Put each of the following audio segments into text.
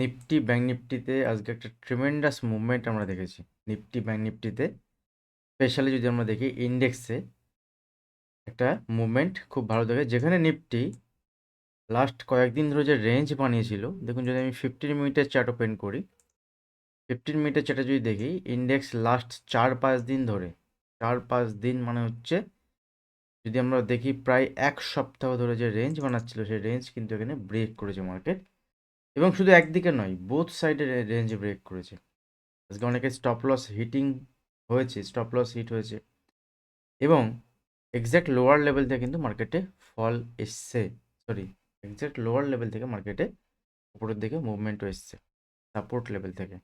Nifty bank নিফটিতে আজকে একটা tremendous movement আমরা দেখেছি। নিফটি ব্যাঙ্ক নিফটিতে স্পেশালি যদি আমরা দেখি ইন্ডেক্সে একটা মুভমেন্ট খুব ভালো দেখে। যেখানে নিফটি লাস্ট কয়েকদিন ধরে যে রেঞ্জ বানিয়েছিল, দেখুন যদি আমি ফিফটিন মিনিটের চার্ট ওপেন করি ফিফটিন মিনিটের চার্টে যদি দেখি ইন্ডেক্স লাস্ট চার পাঁচ দিন ধরে, চার পাঁচ দিন মানে হচ্ছে যদি আমরা দেখি প্রায় এক সপ্তাহ ধরে যে রেঞ্জ বানাচ্ছিল, সেই রেঞ্জ কিন্তু এখানে ব্রেক করেছে মার্কেট এবং শুধু একদিকে নয় বোথ সাইডে রেঞ্জ ব্রেক করেছে। আজকে অনেকে স্টপ লস হিটিং হয়েছে স্টপ লস হিট হয়েছে এবং এক্স্যাক্ট লোয়ার লেভেল থেকে কিন্তু মার্কেটে ফল এসছে। সরি এক্স্যাক্ট লোয়ার লেভেল থেকে মার্কেটে উপরের দিকে মুভমেন্টও এসছে সাপোর্ট লেভেল থেকে।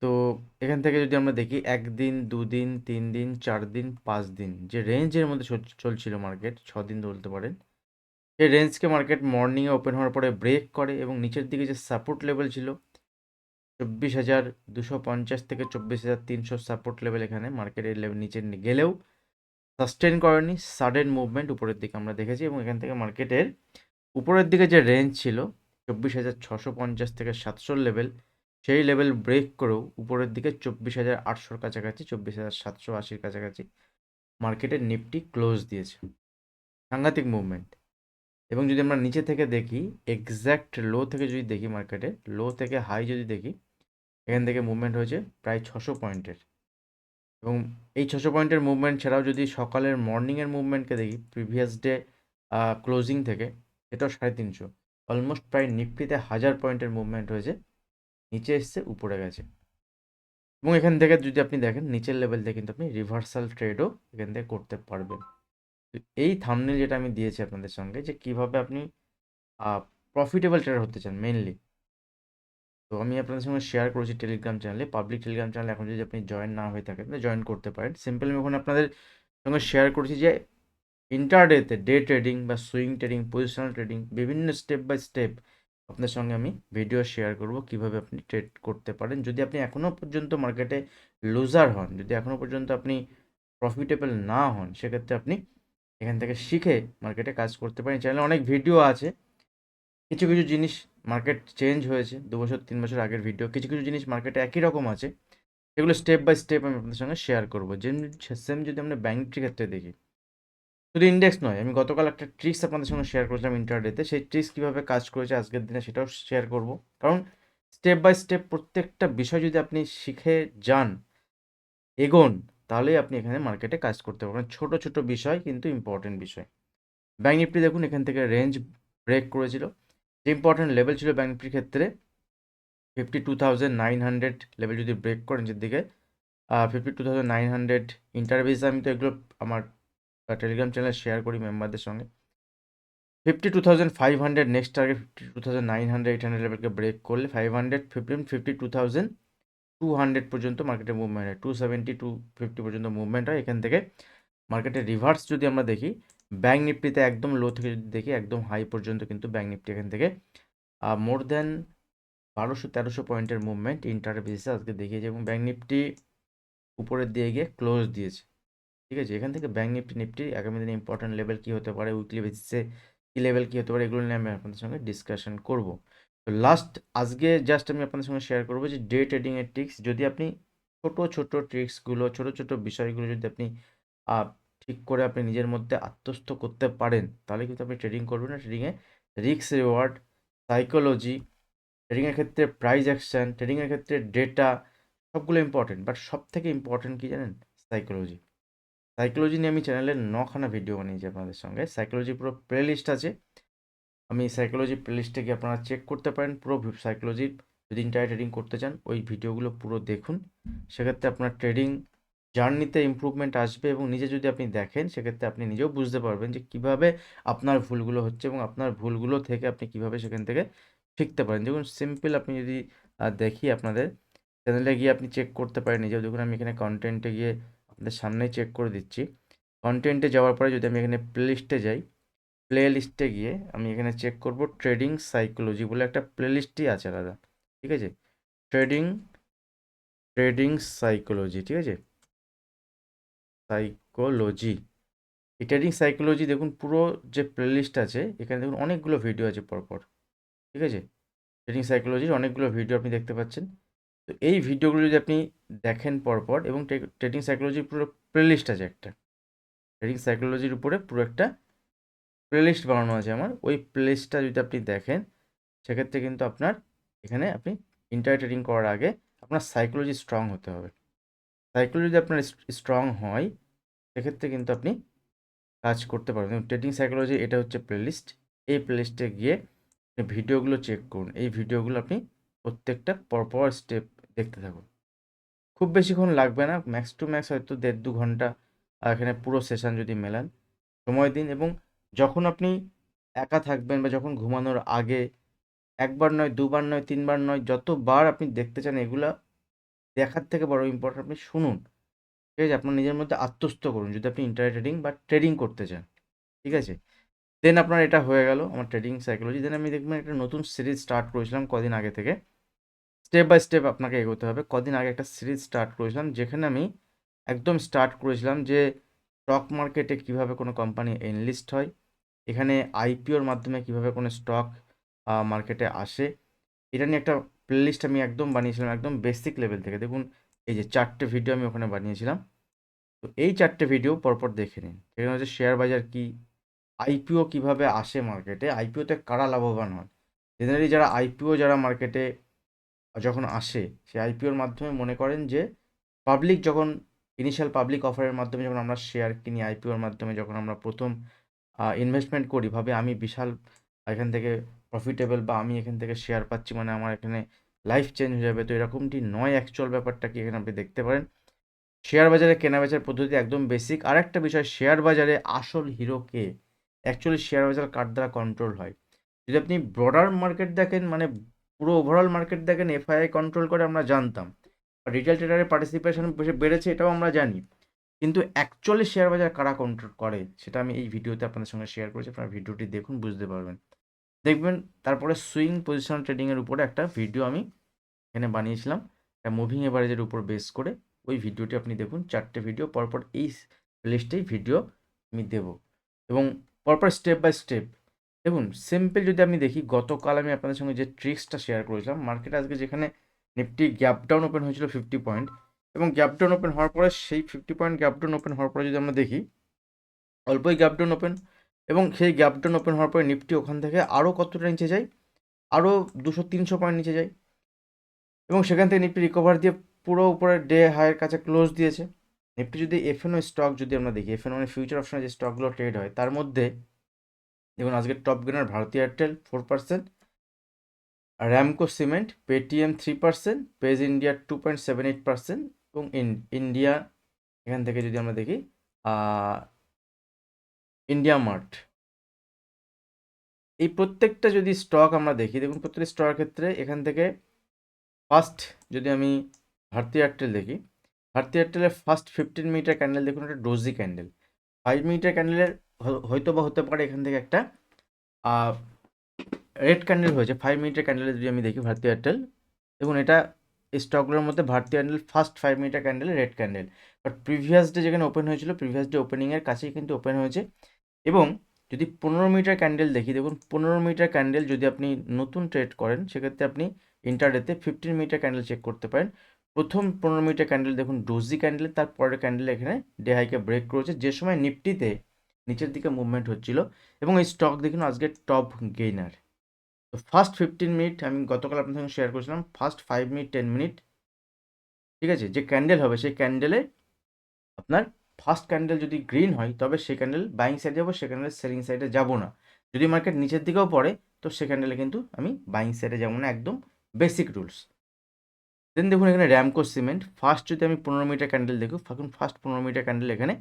তো এখান থেকে যদি আমরা দেখি, একদিন, দুদিন তিন দিন চার দিন পাঁচ দিন যে রেঞ্জের মধ্যে চল- চলছিল মার্কেট ছ দিন বলতে পারেন সেই রেঞ্জকে মার্কেট মর্নিংয়ে ওপেন হওয়ার পরে ব্রেক করে এবং নিচের দিকে যে সাপোর্ট লেভেল ছিল, চব্বিশ হাজার দুশো পঞ্চাশ থেকে চব্বিশ হাজার তিনশো সাপোর্ট লেভেল এখানে মার্কেটের লেভেল নিচে গেলেও সাস্টেন করেনি, সাডেন মুভমেন্ট উপরের দিকে আমরা দেখেছি এবং এখান থেকে মার্কেটের উপরের দিকে যে রেঞ্জ ছিল, চব্বিশ হাজার ছশো পঞ্চাশ থেকে সাতশোর লেভেল, সেই লেভেল ব্রেক করেও উপরের দিকে চব্বিশ হাজার আটশোর কাছাকাছি, চব্বিশ হাজার সাতশো আশির কাছাকাছি মার্কেটের নিফটি ক্লোজ দিয়েছে। সাংঘাতিক মুভমেন্ট। এবং যদি আমরা নিচে থেকে দেখি এক্স্যাক্ট লো থেকে যদি দেখি মার্কেটে লো থেকে হাই যদি দেখি, এখান থেকে মুভমেন্ট হয়েছে প্রায় ছশো পয়েন্টের এবং এই ছশো পয়েন্টের মুভমেন্ট ছাড়াও যদি সকালের মর্নিংয়ের মুভমেন্টকে দেখি প্রিভিয়াস ডে ক্লোজিং থেকে, এটাও সাড়ে তিনশো। অলমোস্ট প্রায় নিফটিতে হাজার পয়েন্টের মুভমেন্ট হয়েছে, নিচে এসছে, উপরে গেছে। এবং এখান থেকে যদি আপনি দেখেন, নিচের লেভেল থেকে কিন্তু আপনি রিভার্সাল ট্রেডও এখান থেকে করতে পারবেন। এই থামনেল যেটা আমি দিয়েছি আপনাদের সঙ্গে যে কীভাবে আপনি প্রফিটেবল ট্রেডার হতে চান মেনলি তো আমি আপনাদের সঙ্গে শেয়ার করেছি টেলিগ্রাম চ্যানেলে পাবলিক টেলিগ্রাম চ্যানেল এখন যদি আপনি জয়েন না হয়ে থাকেন জয়েন করতে পারেন। সিম্পল আমি ওখানে আপনাদের সঙ্গে শেয়ার করেছি যে ইন্টারডেতে ডে ট্রেডিং বা সুইং ট্রেডিং পজিশনাল ট্রেডিং বিভিন্ন স্টেপ বাই স্টেপ আপনার সঙ্গে আমি ভিডিও শেয়ার করব কীভাবে আপনি ট্রেড করতে পারেন। যদি আপনি এখনও পর্যন্ত মার্কেটে লুজার হন, যদি এখনও পর্যন্ত আপনি প্রফিটেবল না হন, সেক্ষেত্রে আপনি এখান থেকে শিখে মার্কেটে কাজ করতে পারেন চ্যানেলে অনেক ভিডিও আছে। কিছু কিছু জিনিস মার্কেট চেঞ্জ হয়েছে। দু বছর, তিন বছর আগের ভিডিও কিছু কিছু জিনিস মার্কেটে একই রকম আছে। সেগুলো স্টেপ বাই স্টেপ আমি আপনাদের সঙ্গে শেয়ার করব। যে সেম যদি আমরা ব্যাঙ্ক ক্ষেত্রে দেখি। শুধু ইন্ডেক্স নয়, আমি গতকাল একটা ট্রিক্স আপনাদের সঙ্গে শেয়ার করেছিলাম ইন্টারডেতে সেই ট্রিক্স কীভাবে কাজ করেছে আজকের দিনে সেটাও শেয়ার করব। কারণ স্টেপ বাই স্টেপ প্রত্যেকটা বিষয় যদি আপনি শিখে যান, এগোন তাহলেই আপনি এখানে মার্কেটে কাজ করতে পারবেন। ছোট ছোট বিষয় কিন্তু ইম্পর্টেন্ট বিষয়। ব্যাঙ্ক নিফটি দেখুন, এখান থেকে রেঞ্জ ব্রেক করেছিল। যে ইম্পর্টেন্ট লেভেল ছিল ব্যাঙ্ক নিফটির ক্ষেত্রে fifty two thousand nine hundred level যদি ব্রেক করে নিচের দিকে fifty two thousand nine hundred interviews আমি তো এগুলো আমার টেলিগ্রাম চ্যানেলে শেয়ার করি মেম্বারদের সঙ্গে। Fifty two thousand five hundred next target fifty two thousand nine hundred eight hundred লেভেলকে break করলে five hundred fifteen fifty two thousand two hundred পর্যন্ত মার্কেটে মুভমেন্ট হয়। টু সেভেন্টি টু ফিফটি পর্যন্ত মুভমেন্ট হয়। এখান থেকে মার্কেটের রিভার্স যদি আমরা দেখি ব্যাঙ্ক নিফটিতে একদম লো থেকে যদি দেখি, একদম হাই পর্যন্ত কিন্তু ব্যাঙ্ক নিফটি এখান থেকে মোর দ্যান বারোশো, তেরোশো পয়েন্টের মুভমেন্ট ইন্টার বেসিসে আজকে দেখিয়েছে এবং ব্যাঙ্ক নিফটি উপরের দিয়ে গিয়ে ক্লোজ দিয়েছে। ঠিক আছে? এখান থেকে ব্যাঙ্ক নিফটি নিফটি আগামী দিনে ইম্পর্টেন্ট লেভেল কী হতে পারে? উইকলি বেসিসে কী লেভেল কী হতে পারে? এগুলো নিয়ে আমি আপনাদের সঙ্গে ডিসকাশন করব। তো লাস্ট আজকে জাস্ট আমি আপনাদের সঙ্গে শেয়ার করব যে ডে ট্রেডিংয়ের ট্রিক্স যদি আপনি ছোট ছোট ট্রিক্সগুলো ছোট ছোট বিষয়গুলো যদি আপনি ঠিক করে আপনি নিজের মধ্যে আত্মস্থ করতে পারেন, তাহলে কিন্তু আপনি ট্রেডিং করবেন না। ট্রেডিংয়ে রিক্স রিওয়ার্ড সাইকোলজি ট্রেডিংয়ের ক্ষেত্রে প্রাইজ অ্যাকশন ট্রেডিংয়ের ক্ষেত্রে ডেটা সবগুলো ইম্পর্টেন্ট বাট সব থেকে ইম্পর্টেন্ট কী জানেন? সাইকোলজি সাইকোলজি নিয়ে আমি চ্যানেলে নখানা ভিডিও বানিয়েছি আপনাদের সঙ্গে। সাইকোলজি পুরো প্লেলিস্ট আছে। আমি সাইকোলজি প্লেলিস্টে গিয়ে আপনারা চেক করতে পারেন, পুরো সাইকোলজি যদি ইন্টার ট্রেডিং করতে চান, ওই ভিডিওগুলো পুরো দেখুন। সেক্ষেত্রে আপনার ট্রেডিং জার্নিতে ইম্প্রুভমেন্ট আসবে এবং নিজে যদি আপনি দেখেন, সেক্ষেত্রে আপনি নিজেও বুঝতে পারবেন যে কীভাবে আপনার ভুলগুলো হচ্ছে এবং আপনার ভুলগুলো থেকে আপনি কীভাবে সেখান থেকে শিখতে পারেন। যেমন সিম্পল আপনি যদি দেখি আপনাদের চ্যানেলে গিয়ে আপনি চেক করতে পারেন নিজেও। দেখুন, আমি এখানে কন্টেন্টে গিয়ে আপনাদের সামনেই চেক করে দিচ্ছি। কন্টেন্টে যাওয়ার পরে যদি আমি এখানে প্লেলিস্টে যাই প্লে লিস্টে গিয়ে আমি এখানে চেক করব ট্রেডিং সাইকোলজি বলে একটা প্লে লিস্টই আছে আলাদা ঠিক আছে? ট্রেডিং ট্রেডিং সাইকোলজি ঠিক আছে? সাইকোলজি এই ট্রেডিং সাইকোলজি দেখুন পুরো যে প্লেলিস্ট আছে, এখানে দেখুন অনেকগুলো ভিডিও আছে পরপর, ঠিক আছে? ট্রেডিং সাইকোলজির অনেকগুলো ভিডিও আপনি দেখতে পাচ্ছেন। তো এই ভিডিওগুলো যদি আপনি দেখেন পরপর এবং ট্রেডিং সাইকোলজির পুরো প্লেলিস্ট আছে একটা ট্রেডিং সাইকোলজির উপরে পুরো একটা প্লেলিস্ট বানানো আছে আমার। ওই প্লেলিস্টটা যদি আপনি দেখেন, সেক্ষেত্রে কিন্তু আপনার এখানে আপনি ইন্টার ট্রেডিং করার আগে আপনার সাইকোলজি স্ট্রং হতে হবে। সাইকোলজি যদি আপনার স্ট্রং হয়, সেক্ষেত্রে কিন্তু আপনি কাজ করতে পারবেন। ট্রেডিং সাইকোলজি এটা হচ্ছে প্লেলিস্ট এই প্লেলিস্টে গিয়ে ভিডিওগুলো চেক করুন। এই ভিডিওগুলো আপনি প্রত্যেকটা পরপর স্টেপ দেখতে থাকুন। খুব বেশিক্ষণ লাগবে না। ম্যাক্স টু ম্যাক্স হয়তো দেড় দু ঘণ্টা, আর এখানে পুরো সেশন যদি মেলান, সময় দিন এবং যখন আপনি একা থাকবেন বা যখন ঘুমানোর আগে একবার নয়, দুবার নয়, তিনবার নয়, যতবার আপনি দেখতে চান এগুলা দেখার থেকে বড় ইম্পর্টেন্ট আপনি শুনুন। ঠিক আছে? আপনার নিজের মধ্যে আত্মস্থ করুন। যদি আপনি ইন্টার ট্রেডিং বা ট্রেডিং করতে চান। ঠিক আছে? দেন আপনার এটা হয়ে গেল আমার ট্রেডিং সাইকোলজি দেন আমি দেখবেন একটা নতুন সিরিজ স্টার্ট করেছিলাম কদিন আগে থেকে। স্টেপ বাই স্টেপ আপনাকে এগোতে হবে। কদিন আগে একটা সিরিজ স্টার্ট করেছিলাম যেখানে আমি একদম স্টার্ট করেছিলাম যে স্টক মার্কেটে কীভাবে কোনো কোম্পানি এনলিস্ট হয়। এখানে আইপিওর মাধ্যমে কীভাবে কোনো স্টক মার্কেটে আসে, এটা নিয়ে একটা প্লেলিস্ট আমি একদম বানিয়েছিলাম, একদম বেসিক লেভেল থেকে। দেখুন, এই যে চারটে ভিডিও আমি ওখানে বানিয়েছিলাম। তো এই চারটে ভিডিও পরপর দেখে নিন। সেখানে হচ্ছে শেয়ার বাজার কি আইপিও কীভাবে আসে মার্কেটে আইপিওতে কারা লাভবান হয় জেনারেলি যারা আইপিও যারা মার্কেটে যখন আসে সেই আইপিওর মাধ্যমে মনে করেন যে পাবলিক যখন ইনিশিয়াল পাবলিক অফারের মাধ্যমে যখন আমরা শেয়ার কিনি আইপিওর মাধ্যমে যখন আমরা প্রথম ইনভেস্টমেন্ট করি, ভাবে আমি বিশাল এখান থেকে প্রফিটেবল বা আমি এখান থেকে শেয়ার পাচ্ছি মানে আমার এখানে লাইফ চেঞ্জ হয়ে যাবে। তো এরকমটি নয় অ্যাকচুয়াল ব্যাপারটা কি এখানে আপনি দেখতে পারেন। শেয়ার বাজারে, কেনা বেচার পদ্ধতি একদম বেসিক আর একটা বিষয় শেয়ার বাজারে আসল হিরো কে অ্যাকচুয়ালি শেয়ার বাজার কার দ্বারা কন্ট্রোল হয়? যদি আপনি ব্রডার মার্কেট দেখেন মানে পুরো ওভারঅল মার্কেট দেখেন এফআইআই কন্ট্রোল করে আমরা জানতাম। রিটেল ট্রেডারের পার্টিসিপেশন বেড়েছে, এটাও আমরা জানি। কিন্তু অ্যাকচুয়ালি শেয়ার বাজার কারা কন্ট্রোল করে, সেটা আমি এই ভিডিওতে আপনাদের সঙ্গে শেয়ার করেছি, আপনারা ভিডিওটি দেখুন, বুঝতে পারবেন। দেখবেন, তারপরে সুইং পজিশন ট্রেডিংয়ের উপরে একটা ভিডিও আমি এখানে বানিয়েছিলাম একটা মুভিং এভারেজের উপর বেস করে, ওই ভিডিওটি আপনি দেখুন, চারটে ভিডিও পরপর এই লিস্টেই ভিডিও আমি দেব। এবং পরপর স্টেপ বাই স্টেপ দেখুন সিম্পল যদি আমি দেখি, গতকাল আমি আপনাদের সঙ্গে যে ট্রিক্সটা শেয়ার করেছিলাম মার্কেট আজকে যেখানে নিফটি গ্যাপ ডাউন ওপেন হয়েছিল ফিফটি পয়েন্ট এবং গ্যাপ ডাউন ওপেন হওয়ার পরে সেই fifty point gap down open হওয়ার পরে যদি আমরা দেখি, অল্পই গ্যাপ ডাউন ওপেন এবং সেই গ্যাপ ডাউন ওপেন হওয়ার পরে নিফটি ওখান থেকে আরও কতটা নিচে যায়? আরও দুশো তিনশো পয়েন্ট নিচে যায়। এবং সেখান থেকে নিফটি রিকভার দিয়ে পুরো উপরে ডে হাইয়ের কাছে ক্লোজ দিয়েছে। নিফটি যদি এফএনও স্টক যদি আমরা দেখি এফএনও মানে ফিউচার অপশনে যে স্টকগুলো ট্রেড হয়, তার মধ্যে দেখুন আজকে top gainer Bharti Airtel four percent Ramco cement Paytm three percent Page India two point seven eight percent এবং ইন্ডিয়া এখান থেকে যদি আমরা দেখি ইন্ডিয়া মার্ট এই প্রত্যেকটা যদি স্টক আমরা দেখি, দেখুন প্রত্যেকটা স্টকের ক্ষেত্রে এখান থেকে ফার্স্ট যদি আমি ভারতী এয়ারটেল দেখি ভারতী এয়ারটেলের ফার্স্ট ফিফটিন মিটার ক্যান্ডেল দেখুন, একটা ডোজি ক্যান্ডেল ফাইভ মিটার ক্যান্ডেলের হয়তো বা হতে পারে এখান থেকে একটা রেড ক্যান্ডেল হয়েছে। ফাইভ মিনিটের ক্যান্ডেলে যদি আমি দেখি ভারতী এয়ারটেল দেখুন এটা স্টকগুলোর মধ্যে ভারতীয় এয়ারটেল ফার্স্ট ফাইভ মিনিটের candle red candle but previous day যেখানে ওপেন হয়েছিল প্রিভিয়াস ডে ওপেনিংয়ের কাছেই কিন্তু ওপেন হয়েছে। এবং যদি পনেরো মিটার ক্যান্ডেল দেখি, দেখুন, পনেরো মিটার ক্যান্ডেল যদি আপনি নতুন ট্রেড করেন, সেক্ষেত্রে আপনি ইন্টারডেতে ফিফটিন মিটার ক্যান্ডেল চেক করতে পারেন। প্রথম পনেরো মিটার ক্যান্ডেল দেখুন ডোজি ক্যান্ডেল তার পরের ক্যান্ডেল এখানে ডে হাইকে ব্রেক করেছে। যে সময় নিফটিতে নিচের দিকে মুভমেন্ট হচ্ছিল, এবং এই স্টক দেখুন আজকে টপ গেইনার তো ফার্স্ট ফিফটিন মিনিট আমি গতকাল আপনার সঙ্গে শেয়ার করেছিলাম first five minute ten minute ঠিক আছে? যে ক্যান্ডেল হবে, সেই ক্যান্ডেলে আপনার ফার্স্ট ক্যান্ডেল যদি গ্রিন হয়, তবে সে ক্যান্ডেল বাইং সাইডে যাব সে ক্যান্ডেল সেলিং সাইডে যাব না। যদি মার্কেট নিচের দিকেও পড়ে, তো সে ক্যান্ডেলে কিন্তু আমি বাইং সাইডে যাব না, একদম বেসিক রুলস দেন দেখুন এখানে র্যামকো সিমেন্ট ফার্স্ট যদি আমি পনেরো মিটার ক্যান্ডেল দেখি এখন ফার্স্ট পনেরো মিটার ক্যান্ডেল এখানে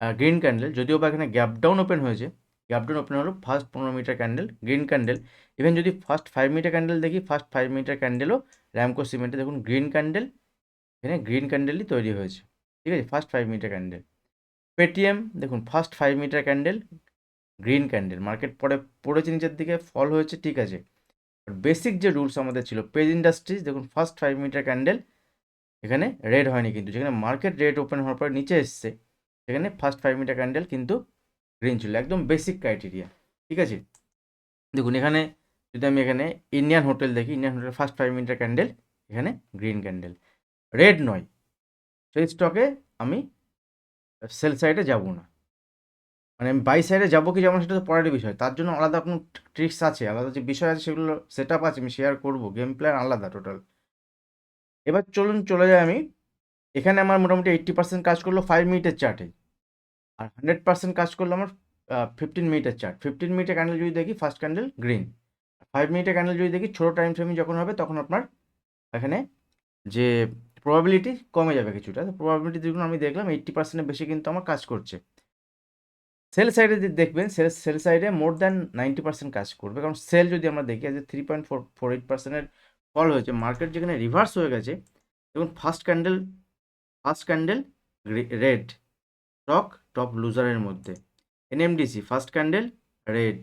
গ্রিন ক্যান্ডেল যদিও বা এখানে গ্যাপ ডাউন ওপেন হয়েছে গ্যাপ ডাউন ওপেন হলো ফার্স্ট পনেরো minute candle green candle even যদি ফার্স্ট ফাইভ মিটার ক্যান্ডেল দেখি ফার্স্ট ফাইভ মিটার ক্যান্ডেলও র্যামকো সিমেন্টে দেখুন গ্রিন ক্যান্ডেল এখানে গ্রিন ক্যান্ডেলই তৈরি হয়েছে। ঠিক আছে first five minute candle Paytm দেখুন first five minute candle green candle market পরে পড়েছে নিচের দিকে ফল হয়েছে, ঠিক আছে। বেসিক যে রুলস আমাদের ছিল পেজ ইন্ডাস্ট্রিজ দেখুন ফার্স্ট ফাইভ মিটার ক্যান্ডেল এখানে রেড হয়নি কিন্তু, যেখানে মার্কেট রেড ওপেন হওয়ার পরে নিচে এসছে, সেখানে ফার্স্ট ফাইভ মিটার ক্যান্ডেল কিন্তু গ্রিন ছিল একদম বেসিক ক্রাইটেরিয়া ঠিক আছে? দেখুন, এখানে যদি আমি এখানে ইন্ডিয়ান হোটেল দেখি ইন্ডিয়ান হোটেল ফার্স্ট ফাইভ মিনিটের ক্যান্ডেল এখানে গ্রিন ক্যান্ডেল রেড নয়, সেই স্টকে আমি সেল সাইডে যাব না। মানে আমি বাই সাইডে যাব কি যাব সেটা তো পরের বিষয়। তার জন্য আলাদা কোনো ট্রিক্স আছে, আলাদা যে বিষয় আছে, সেগুলো সেট আপ আছে, আমি শেয়ার করব গেম প্ল্যান আলাদা টোটাল এবার চলুন, চলে যাই আমি। এখানে আমার মোটামুটি এইট্টি পার্সেন্ট কাজ করল ফাইভ মিনিটের চার্টে আর হান্ড্রেড পার্সেন্ট কাজ করল আমার ফিফটিন মিনিটের চার্ট ফিফটিন মিনিটের ক্যান্ডেল যদি দেখি ফার্স্ট ক্যান্ডেল গ্রিন ফাইভ মিনিটের ক্যান্ডেল যদি দেখি, ছোটো টাইম ফ্রেমে যখন হবে, তখন আপনার এখানে যে প্রবাবিলিটি কমে যাবে কিছুটা। তো প্রবাবিলিটি দেখুন, আমি দেখলাম এইট্টি পার্সেন্টের বেশি কিন্তু আমার কাজ করছে। সেল সাইডে যদি দেখবেন সেল সেল সাইডে মোর দ্যান নাইনটি পার্সেন্ট কাজ করবে। কারণ সেল যদি আমরা দেখি যে three point four four eight পার্সেন্টের ফল হয়েছে মার্কেট যেখানে রিভার্স হয়ে গেছে, দেখুন first candle first candle red stock top লুজারের মধ্যে। NMDC, first candle, red.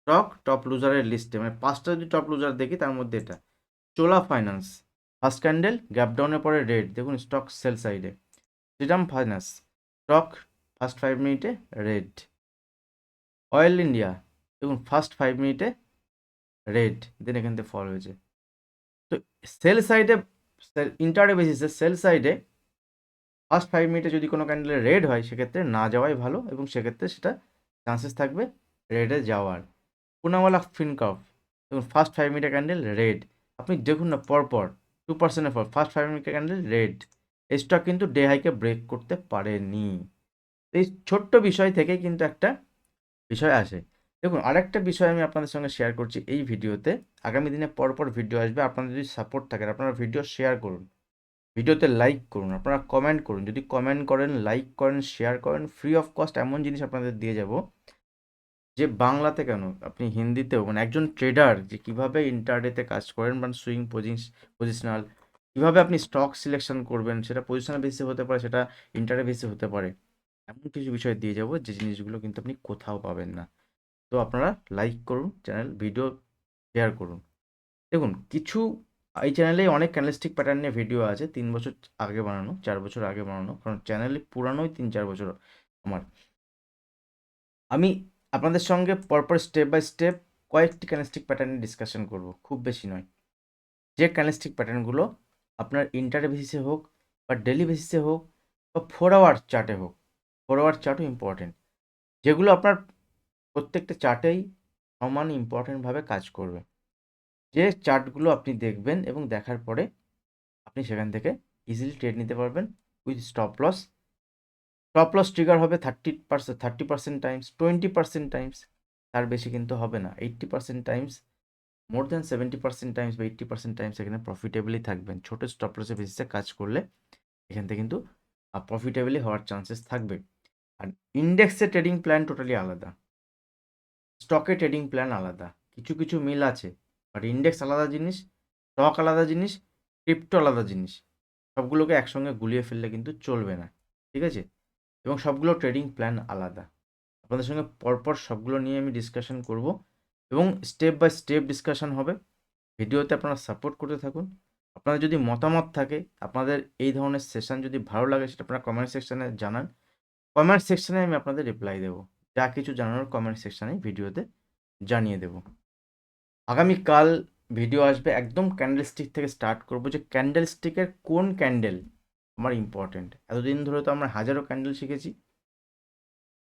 Stock top লুজারের লিস্টে মানে পাঁচটা যদি টপ লুজার দেখি, তার মধ্যে এটা। Chola finance, first candle, gap ডাউনের পরে রেড। দেখুন, স্টক সেল সাইডে। Shriram Finance stock first five মিনিটে রেড। অয়েল ইন্ডিয়া, দেখুন, ফার্স্ট ফাইভ মিনিটে রেড। দেন এখান থেকে ফল হয়েছে। তো সেল সাইডে ইন্টারডে বেসিসে সেল সাইডে ফার্স্ট ফাইভ মিনিটে যদি কোনো ক্যান্ডেলে রেড হয়, সেক্ষেত্রে না যাওয়াই ভালো এবং সেক্ষেত্রে সেটা চান্সেস থাকবে রেডে যাওয়ার। পুনাওয়ালা ফিনকফ দেখুন ফার্স্ট ফাইভ মিনিটের ক্যান্ডেল রেড আপনি দেখুন না, পরপর টু পার্সেন্টের পর ফার্স্ট ফাইভ মিনিটের ক্যান্ডেল রেড এই স্টক কিন্তু ডে হাইকে ব্রেক করতে পারেনি। এই ছোট্ট বিষয় থেকে কিন্তু একটা বিষয় আসে। দেখুন, আরেকটা বিষয় আমি আপনাদের সঙ্গে শেয়ার করছি এই ভিডিওতে। আগামী দিনে পরপর ভিডিও আসবে। আপনাদের যদি সাপোর্ট থাকে, আপনারা ভিডিও শেয়ার করুন। ভিডিওতে লাইক করুন, আপনারা কমেন্ট করুন। যদি কমেন্ট করেন লাইক করেন শেয়ার করেন ফ্রি অফ কস্ট এমন জিনিস আপনাদের দিয়ে যাব যে বাংলাতে কেন? আপনি হিন্দিতেও মানে একজন ট্রেডার যে কীভাবে ইন্টারডেতে কাজ করেন মানে সুইং পজিশনাল কীভাবে আপনি স্টক সিলেকশন করবেন, সেটা পজিশনাল বেসিসে হতে পারে, সেটা ইন্টারডে বেসিসে হতে পারে, এমন কিছু বিষয় দিয়ে যাব যে জিনিসগুলো কিন্তু আপনি কোথাও পাবেন না। তো আপনারা লাইক করুন চ্যানেল ভিডিও শেয়ার করুন। দেখুন, কিছু এই চ্যানেলে অনেক ক্যান্ডেলস্টিক প্যাটার্ন নিয়ে ভিডিও আছে, তিন বছর আগে বানানো, চার বছর আগে বানানো, কারণ চ্যানেলে পুরানোই তিন চার বছর আমার। আমি আপনাদের সঙ্গে পরপর স্টেপ বাই স্টেপ কয়েকটি ক্যান্ডেলস্টিক প্যাটার্নে ডিসকাশন করব, খুব বেশি নয়। যে ক্যান্ডেলস্টিক প্যাটার্নগুলো আপনার ইন্টার বেসিসে হোক বা ডেলি বেসিসে হোক বা ফোর আওয়ার চার্টে হোক ফোর আওয়ার চার্টও ইম্পর্টেন্ট যেগুলো আপনার প্রত্যেকটা চার্টেই সমান ইম্পর্টেন্টভাবে কাজ করবে। যে চার্টগুলো আপনি দেখবেন এবং দেখার পরে আপনি সেখান থেকে ইজিলি ট্রেড নিতে পারবেন with stop loss stop loss trigger হবে thirty percent thirty percent times twenty percent times তার বেশি কিন্তু হবে না। Eighty percent times more than seventy percent times বা এইট্টি পার্সেন্ট টাইমস এখানে প্রফিটেবলি থাকবেন। ছোটো স্টপ লসের বেসিসে কাজ করলে এখান থেকে কিন্তু প্রফিটেবলি হওয়ার চান্সেস থাকবে। আর ইন্ডেক্সে ট্রেডিং প্ল্যান টোটালি আলাদা। স্টকে ট্রেডিং প্ল্যান আলাদা। কিছু কিছু মিল আছে। বাট ইন্ডেক্স আলাদা জিনিস স্টক আলাদা জিনিস ক্রিপ্টো আলাদা জিনিস। সবগুলোকে একসঙ্গে গুলিয়ে ফেললে কিন্তু চলবে না, ঠিক আছে? এবং সবগুলো ট্রেডিং প্ল্যান আলাদা। আপনাদের সঙ্গে পরপর সবগুলো নিয়ে আমি ডিসকাশন করব এবং স্টেপ বাই স্টেপ ডিসকাশন হবে। ভিডিওতে আপনারা সাপোর্ট করতে থাকুন। আপনাদের যদি মতামত থাকে, আপনাদের এই ধরনের সেশন যদি ভালো লাগে, সেটা আপনারা কমেন্ট সেকশানে জানান। কমেন্ট সেকশানে আমি আপনাদের রিপ্লাই দেবো। যা কিছু জানানোর কমেন্ট সেকশানে ভিডিওতে জানিয়ে দেব। আগামীকাল ভিডিও আসবে একদম ক্যান্ডেল স্টিক থেকে স্টার্ট করব যে ক্যান্ডেল স্টিকের কোন ক্যান্ডেল আমার ইম্পর্টেন্ট এতদিন ধরে তো আমরা হাজারো ক্যান্ডেল শিখেছি।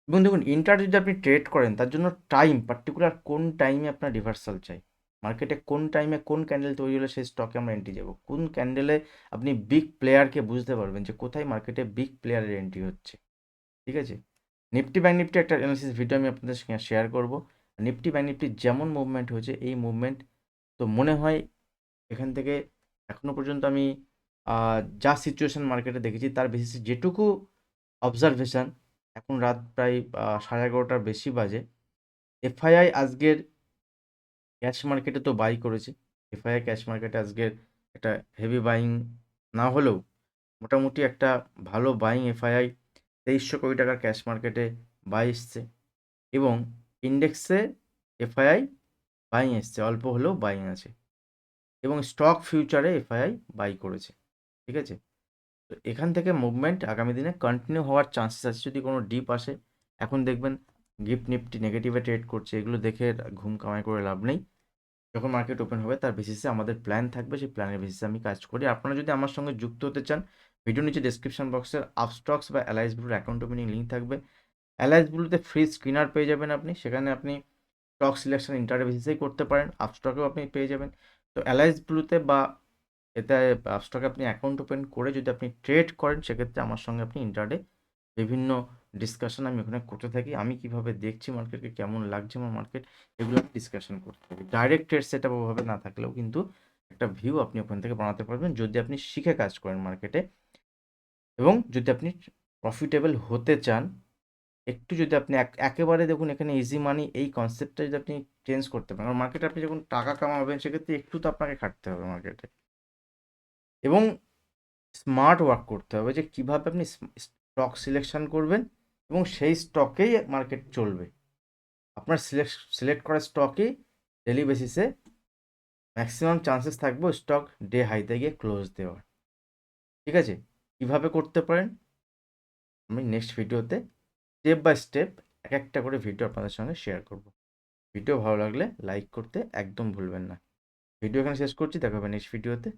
এবং দেখুন ইন্টার যদি আপনি ট্রেড করেন, তার জন্য টাইম পার্টিকুলার কোন টাইমে আপনার রিভার্সাল চাই? মার্কেটে কোন টাইমে কোন ক্যান্ডেল তৈরি হলে, সেই স্টকে আমরা এন্ট্রি যাব কোন ক্যান্ডেলে আপনি বিগ প্লেয়ারকে বুঝতে পারবেন যে কোথায় মার্কেটে বিগ প্লেয়ারের এন্ট্রি হচ্ছে। ঠিক আছে? নিফটি ব্যাঙ্ক নিফটি একটা অ্যানালিসিস ভিডিও আমি আপনাদের সঙ্গে শেয়ার করব। নিফটি ব্যাঙ্ক নিফটির যেমন মুভমেন্ট হয়েছে, এই মুভমেন্ট তো মনে হয় এখান থেকে এখনও পর্যন্ত আমি যা সিচুয়েশান মার্কেটে দেখেছি, তার বেসিসে যেটুকু অবজারভেশান এখন রাত প্রায় সাড়ে এগারোটার বেশি বাজে। এফআইআই আজকের ক্যাশ মার্কেটে তো বাই করেছে। এফআইআই ক্যাশ মার্কেটে আজকের একটা হেভি বাইং না হলেও মোটামুটি একটা ভালো বাইং এফআইআই তেইশশো কোটি টাকার ক্যাশ মার্কেটে বাই এসছে। এবং ইন্ডেক্সে এফআইআই বাইং এসছে, অল্প হলেও বাইং আছে। এবং স্টক ফিউচারে এফআইআই বাই করেছে, ঠিক আছে? তো এখান থেকে মুভমেন্ট আগামী দিনে কন্টিনিউ হওয়ার চান্সেস আছে। যদি কোনো ডিপ আসে, এখন দেখবেন গিফট নিফটি নেগেটিভে ট্রেড করছে, এগুলো দেখে ঘুম কামাই করে লাভ নেই। যখন মার্কেট ওপেন হবে, তার বেসিসে আমাদের প্ল্যান থাকবে, সেই প্ল্যানের বেসিসে আমি কাজ করি। আপনারা যদি আমার সঙ্গে যুক্ত হতে চান ভিডিও নিচে ডেসক্রিপশন বক্সের আপস্টক্স বা অ্যালাইস ব্লুর অ্যাকাউন্ট ওপেনিং লিঙ্ক থাকবে। অ্যালাইস ব্লুতে ফ্রি স্ক্রিনার পেয়ে যাবেন আপনি। সেখানে আপনি স্টক সিলেকশন ইন্টারে বেসিসেই করতে পারেন আপস্টকেও আপনি পেয়ে যাবেন। তো অ্যালাইস ব্লুতে বা এতে আপস্টকে আপনি অ্যাকাউন্ট ওপেন করে যদি আপনি ট্রেড করেন, সেক্ষেত্রে আমার সঙ্গে আপনি ইন্টারডে বিভিন্ন ডিসকাশন আমি ওখানে করতে থাকি। আমি কীভাবে দেখছি মার্কেটকে কেমন লাগছে আমার মার্কেট এগুলো ডিসকাশন করতে থাকি। ডাইরেক্ট ট্রেড সেট ওভাবে না থাকলেও কিন্তু একটা ভিউ আপনি ওখান থেকে বানাতে পারবেন যদি আপনি শিখে কাজ করেন মার্কেটে এবং যদি আপনি প্রফিটেবল হতে চান একটু যদি আপনি এক- একেবারে দেখুন এখানে ইজি মানি এই কনসেপ্টটা যদি আপনি চেঞ্জ করতে পারেন, কারণ মার্কেটে আপনি যখন টাকা কামাবেন সেক্ষেত্রে একটু তো আপনাকে খাটতে হবে মার্কেটে এবং স্মার্ট ওয়ার্ক করতে হবে যে কীভাবে আপনি স্টক সিলেকশন করবেন এবং সেই স্টকেই মার্কেট চলবে। আপনার সিলেক্ট সিলেক্ট করা স্টকেই ডেলি বেসিসে ম্যাক্সিমাম চান্সেস থাকবে স্টক ডে হাইতে গিয়ে ক্লোজ দেওয়ার। ঠিক আছে? কীভাবে করতে পারেন? আমি নেক্সট ভিডিওতে স্টেপ বাই স্টেপ এক একটা করে ভিডিও আপনাদের সঙ্গে শেয়ার করব। ভিডিও ভালো লাগলে লাইক করতে একদম ভুলবেন না। ভিডিও এখানে শেষ করছি। দেখা হবে নেক্সট ভিডিওতে।